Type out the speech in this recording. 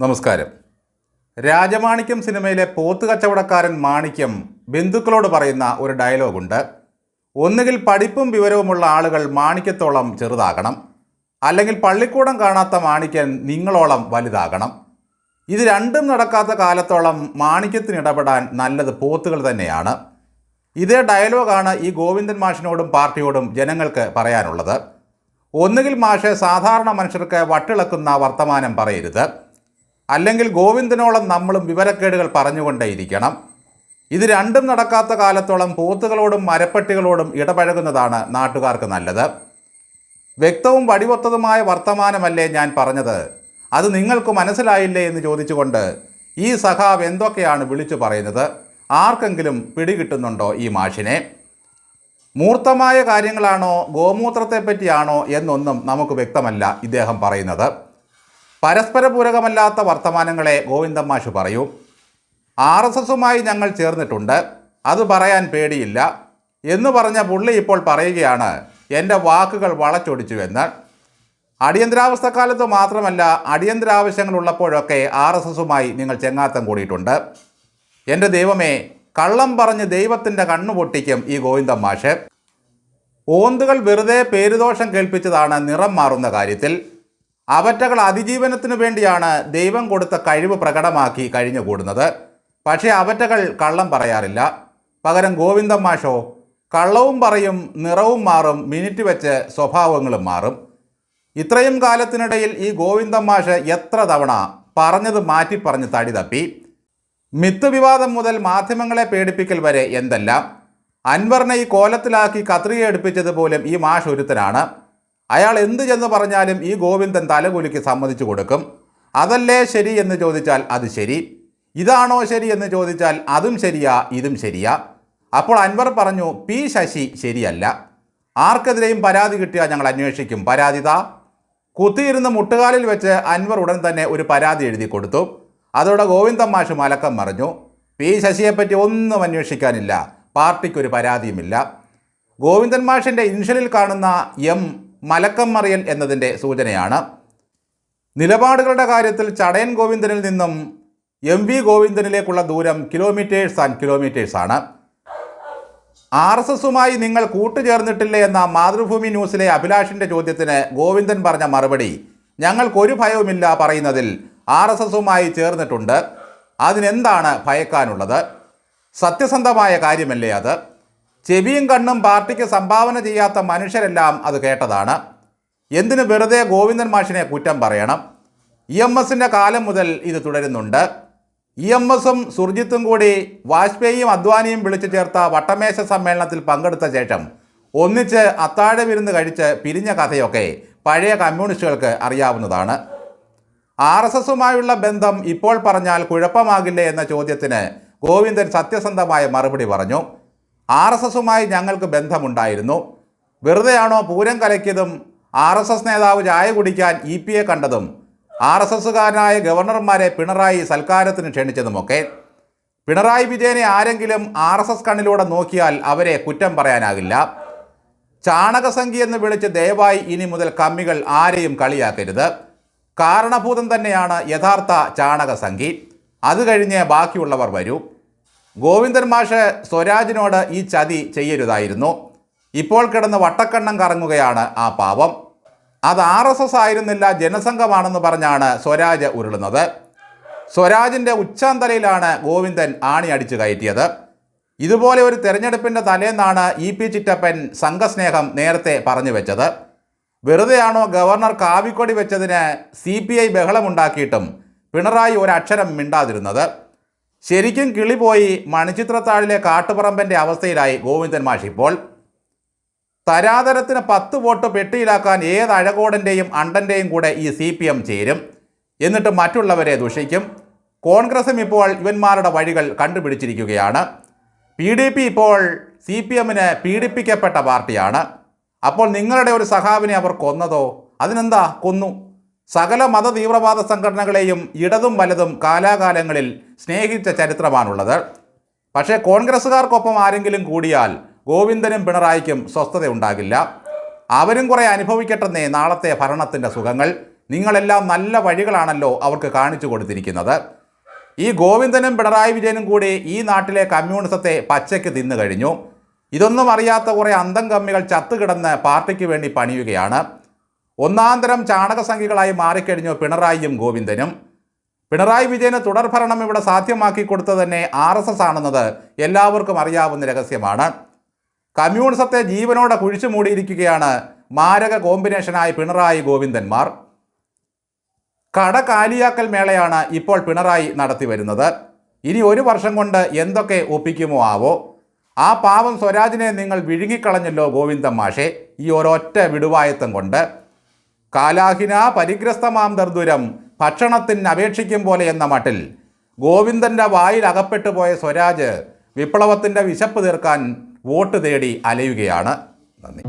നമസ്കാരം. രാജമാണിക്യം സിനിമയിലെ പോത്ത് കച്ചവടക്കാരൻ മാണിക്യം ബന്ധുക്കളോട് പറയുന്ന ഒരു ഡയലോഗുണ്ട്. ഒന്നുകിൽ പഠിപ്പും വിവരവുമുള്ള ആളുകൾ മാണിക്യത്തോളം ചെറുതാകണം. അല്ലെങ്കിൽ പള്ളിക്കൂടം കാണാത്ത മാണിക്യൻ നിങ്ങളോളം വലുതാകണം. ഇത് രണ്ടും നടക്കാത്ത കാലത്തോളം മാണിക്യത്തിന് ഇടപെടാൻ നല്ലത് പോത്തുകൾ തന്നെയാണ്. ഇതേ ഡയലോഗാണ് ഈ ഗോവിന്ദൻ മാഷിനോടും പാർട്ടിയോടും ജനങ്ങൾക്ക് പറയാനുള്ളത്. ഒന്നുകിൽ മാഷെ സാധാരണ മനുഷ്യർക്ക് വട്ടിളക്കുന്ന വർത്തമാനം പറയരുത്. അല്ലെങ്കിൽ ഗോവിന്ദനോളം നമ്മളും വിവരക്കേടുകൾ പറഞ്ഞുകൊണ്ടേയിരിക്കണം. ഇത് രണ്ടും നടക്കാത്ത കാലത്തോളം പോത്തുകളോടും മരപ്പട്ടികളോടും ഇടപഴകുന്നതാണ് നാട്ടുകാർക്ക് നല്ലത്. വ്യക്തവും വടിവൊത്തതുമായ വർത്തമാനമല്ലേ ഞാൻ പറഞ്ഞത്? അത് നിങ്ങൾക്ക് മനസ്സിലായില്ലേ എന്ന് ചോദിച്ചുകൊണ്ട് ഈ സഖാവ് എന്തൊക്കെയാണ് വിളിച്ചു പറയുന്നത്? ആർക്കെങ്കിലും പിടികിട്ടുന്നുണ്ടോ ഈ മാഷിനെ? മൂർത്തമായ കാര്യങ്ങളാണോ ഗോമൂത്രത്തെപ്പറ്റിയാണോ എന്നൊന്നും നമുക്ക് വ്യക്തമല്ല ഇദ്ദേഹം പറയുന്നത്. പരസ്പര പൂരകമല്ലാത്ത വർത്തമാനങ്ങളെ ഗോവിന്ദൻ മാഷ് പറയൂ. ആർ എസ് എസുമായി ഞങ്ങൾ ചേർന്നിട്ടുണ്ട്. അത് പറയാൻ പേടിയില്ല. എന്ന് പറഞ്ഞ പുള്ളി ഇപ്പോൾ പറയുകയാണ് എന്റെ വാക്കുകൾ വളച്ചൊടിച്ചുവെന്ന് അടിയന്തരാവസ്ഥക്കാലത്ത് മാത്രമല്ല അടിയന്തരാവശ്യങ്ങളുള്ളപ്പോഴൊക്കെ ആർ എസ് എസുമായി നിങ്ങൾ ചെങ്ങാത്തം കൂടിയിട്ടുണ്ട്. എന്റെ ദൈവമേ കള്ളം പറഞ്ഞ് ദൈവത്തിന്റെ കണ്ണു പൊട്ടിക്കും ഈ ഗോവിന്ദൻ മാഷ് ഓന്തുകൾ വെറുതെ പേരുദോഷം കേൾപ്പിച്ചതാണ് നിറം മാറുന്ന കാര്യത്തിൽ. അവറ്റകൾ അതിജീവനത്തിനു വേണ്ടിയാണ് ദൈവം കൊടുത്ത കഴിവ് പ്രകടമാക്കി കഴിഞ്ഞുകൂടുന്നത്. പക്ഷേ അവറ്റകൾ കള്ളം പറയാറില്ല. പകരം ഗോവിന്ദമാഷോ കള്ളവും പറയും നിറവും മാറും മിനിറ്റ് വെച്ച് സ്വഭാവങ്ങളും മാറും. ഇത്രയും കാലത്തിനിടയിൽ ഈ ഗോവിന്ദൻ മാഷ് എത്ര തവണ പറഞ്ഞത് മാറ്റി പറഞ്ഞ് തടി തപ്പി. മിത്ത് വിവാദം മുതൽ മാധ്യമങ്ങളെ പേടിപ്പിക്കൽ വരെ എന്തെല്ലാം? അൻവറിനെ ഈ കോലത്തിലാക്കി കത്രിക എടുപ്പിച്ചത് പോലും ഈ മാഷ് ഒരുത്തനാണ്. അയാൾ എന്ത് ചെന്ന് പറഞ്ഞാലും ഈ ഗോവിന്ദൻ തലകുലുക്കി സമ്മതിച്ചു കൊടുക്കും. അതല്ലേ ശരി എന്ന് ചോദിച്ചാൽ അത് ശരി. ഇതാണോ ശരി എന്ന് ചോദിച്ചാൽ അതും ശരിയാ ഇതും ശരിയാ. അപ്പോൾ അൻവർ പറഞ്ഞു പി ശശി ശരിയല്ല. ആർക്കെതിരെയും പരാതി കിട്ടിയാൽ ഞങ്ങൾ അന്വേഷിക്കും. പരാതിത കുത്തിയിരുന്ന് മുട്ടുകാലിൽ വെച്ച് അൻവർ ഉടൻ തന്നെ ഒരു പരാതി എഴുതി കൊടുത്തു. അതോടെ ഗോവിന്ദൻ മാഷ് മലക്കം മറിഞ്ഞു. പി ശശിയെപ്പറ്റി ഒന്നും അന്വേഷിക്കാനില്ല. പാർട്ടിക്കൊരു പരാതിയുമില്ല. ഗോവിന്ദൻ മാഷിന്റെ ഇൻഷലിൽ കാണുന്ന എം മലക്കം മറിയൽ എന്നതിന്റെ സൂചനയാണ്. നിലപാടുകളുടെ കാര്യത്തിൽ ചടയൻ ഗോവിന്ദനിൽ നിന്നും എം വി ഗോവിന്ദനിലേക്കുള്ള ദൂരം കിലോമീറ്റേഴ്സ് ആൻഡ് കിലോമീറ്റേഴ്സ് ആണ്. ആർ എസ് എസുമായി നിങ്ങൾ കൂട്ടുചേർന്നിട്ടില്ലേ എന്ന മാതൃഭൂമി ന്യൂസിലെ അഭിലാഷിന്റെ ചോദ്യത്തിന് ഗോവിന്ദൻ പറഞ്ഞ മറുപടി ഞങ്ങൾക്കൊരു ഭയവുമില്ല പറയുന്നതിൽ ആർ എസ് എസുമായി ചേർന്നിട്ടുണ്ട്. അതിനെന്താണ് ഭയക്കാനുള്ളത്? സത്യസന്ധമായ കാര്യമല്ലേ അത്? ചെവിയും കണ്ണും പാർട്ടിക്ക് സംഭാവന ചെയ്യാത്ത മനുഷ്യരെല്ലാം അത് കേട്ടതാണ്. എന്തിനു വെറുതെ ഗോവിന്ദൻ മാഷിനെ കുറ്റം പറയണം? ഇ എം എസിന്റെ കാലം മുതൽ ഇത് തുടരുന്നുണ്ട്. ഇ എം എസും സുർജിത്തും കൂടി വാജ്പേയിയും അദ്വാനിയും വിളിച്ചു ചേർത്ത വട്ടമേശ സമ്മേളനത്തിൽ പങ്കെടുത്ത ശേഷം ഒന്നിച്ച് അത്താഴ വിരുന്ന് കഴിച്ച് പിരിഞ്ഞ കഥയൊക്കെ പഴയ കമ്മ്യൂണിസ്റ്റുകൾക്ക് അറിയാവുന്നതാണ്. ആർ എസ് എസുമായുള്ള ബന്ധം ഇപ്പോൾ പറഞ്ഞാൽ കുഴപ്പമാകില്ലേ എന്ന ചോദ്യത്തിന് ഗോവിന്ദൻ സത്യസന്ധമായ മറുപടി പറഞ്ഞു. ആർ എസ് എസുമായി ഞങ്ങൾക്ക് ബന്ധമുണ്ടായിരുന്നു. വെറുതെയാണോ പൂരം കലക്കിയതും ആർ എസ് എസ് നേതാവ് ചായ കുടിക്കാൻ ഇ പി എ കണ്ടതും ആർ എസ് എസുകാരനായ ഗവർണർമാരെ പിണറായി സൽക്കാരത്തിന് ക്ഷണിച്ചതുമൊക്കെ. പിണറായി വിജയനെ ആരെങ്കിലും ആർ എസ് എസ് കണ്ണിലൂടെ നോക്കിയാൽ അവരെ കുറ്റം പറയാനാകില്ല. ചാണകസംഖ്യ എന്ന് വിളിച്ച് ദയവായി ഇനി മുതൽ കമ്മികൾ ആരെയും കളിയാക്കരുത്. കാരണഭൂതം തന്നെയാണ് യഥാർത്ഥ ചാണകസംഖി. അത് കഴിഞ്ഞ് ബാക്കിയുള്ളവർ വരൂ. ഗോവിന്ദൻ മാഷ് സ്വരാജിനോട് ഈ ചതി ചെയ്യരുതായിരുന്നു. ഇപ്പോൾ കിടന്ന് വട്ടക്കണ്ണം കറങ്ങുകയാണ് ആ പാവം. അത് ആർ എസ് എസ് ആയിരുന്നില്ല ജനസംഘമാണെന്ന് പറഞ്ഞാണ് സ്വരാജ് ഉരുളുന്നത്. സ്വരാജിന്റെ ഉച്ചാന്തലയിലാണ് ഗോവിന്ദൻ ആണി അടിച്ചു കയറ്റിയത്. ഇതുപോലെ ഒരു തെരഞ്ഞെടുപ്പിന്റെ തലേന്നാണ് ഇ പി ചിറ്റപ്പൻ സംഘസ്നേഹം നേരത്തെ പറഞ്ഞു വെച്ചത്. വെറുതെയാണോ ഗവർണർ കാവിക്കൊടി വെച്ചതിന് സി പി ഐ ബഹളമുണ്ടാക്കിയിട്ടും പിണറായി ഒരക്ഷരം മിണ്ടാതിരുന്നത്? ശരിക്കും കിളി പോയി മണിച്ചിത്രത്താഴിലെ കാട്ടുപറമ്പന്റെ അവസ്ഥയിലായി ഗോവിന്ദൻ മാഷ്. ഇപ്പോൾ തരാതരത്തിന് പത്ത് വോട്ട് പെട്ടിയിലാക്കാൻ ഏത് അഴകോടന്റെയും അണ്ടന്റെയും കൂടെ ഈ സി പി എം ചേരും. എന്നിട്ട് മറ്റുള്ളവരെ ദുഷിക്കും. കോൺഗ്രസും ഇപ്പോൾ ഇവന്മാരുടെ വഴികൾ കണ്ടുപിടിച്ചിരിക്കുകയാണ്. പി ഡി പി ഇപ്പോൾ സി പി എമ്മിന് പീഡിപ്പിക്കപ്പെട്ട പാർട്ടിയാണ്. അപ്പോൾ നിങ്ങളുടെ ഒരു സഖാവിനെ അവർ കൊന്നതോ? അതിനെന്താ? കൊന്നു. സകല മത തീവ്രവാദ സംഘടനകളെയും ഇടതും വലതും കാലാകാലങ്ങളിൽ സ്നേഹിച്ച ചരിത്രമാണുള്ളത്. പക്ഷേ കോൺഗ്രസ്സുകാർക്കൊപ്പം ആരെങ്കിലും കൂടിയാൽ ഗോവിന്ദനും പിണറായിക്കും സ്വസ്ഥതയുണ്ടാകില്ല. അവരും കുറേ അനുഭവിക്കട്ടെന്നേ നാളത്തെ ഭരണത്തിന്റെ സുഖങ്ങൾ. നിങ്ങളെല്ലാം നല്ല വഴികളാണല്ലോ അവർക്ക് കാണിച്ചു കൊടുത്തിരിക്കുന്നത്. ഈ ഗോവിന്ദനും പിണറായി വിജയനും കൂടി ഈ നാട്ടിലെ കമ്മ്യൂണിസത്തെ പച്ചയ്ക്ക് തിന്നു കഴിഞ്ഞു ഇതൊന്നും അറിയാത്ത കുറേ അന്തം കമ്മികൾ ചത്തുകിടന്ന് പാർട്ടിക്ക് വേണ്ടി പണിയുകയാണ്. ഒന്നാന്തരം ചാണകസംഖ്യകളായി മാറിക്കഴിഞ്ഞു പിണറായിയും ഗോവിന്ദനും. പിണറായി വിജയന് തുടർഭരണം ഇവിടെ സാധ്യമാക്കി കൊടുത്തത് തന്നെ ആർ എസ് എസ് ആണെന്നത് എല്ലാവർക്കും അറിയാവുന്ന രഹസ്യമാണ്. കമ്മ്യൂണിസത്തെ ജീവനോടെ കുഴിച്ചു മൂടിയിരിക്കുകയാണ് മാരക കോമ്പിനേഷനായ പിണറായി ഗോവിന്ദന്മാർ. കട കാലിയാക്കൽ മേളയാണ് ഇപ്പോൾ പിണറായി നടത്തി വരുന്നത്. ഇനി ഒരു വർഷം കൊണ്ട് എന്തൊക്കെ ഒപ്പിക്കുമോ ആവോ? ആ പാവം സ്വരാജിനെ നിങ്ങൾ വിഴുങ്ങിക്കളഞ്ഞല്ലോ ഗോവിന്ദൻ മാഷെ. ഈ ഒരൊറ്റ വിടുവായത്തം കൊണ്ട്. കാലാഹിന പരിഗ്രസ്തമാം ദർദുരം. ഭക്ഷണത്തിന് അപേക്ഷിക്കും പോലെ എന്ന മട്ടിൽ. ഗോവിന്ദന്റെ വായിൽ അകപ്പെട്ടു പോയ സ്വരാജ് വിപ്ലവത്തിന്റെ വിശപ്പ് തീർക്കാൻ വോട്ട് തേടി അലയുകയാണ്. നന്ദി.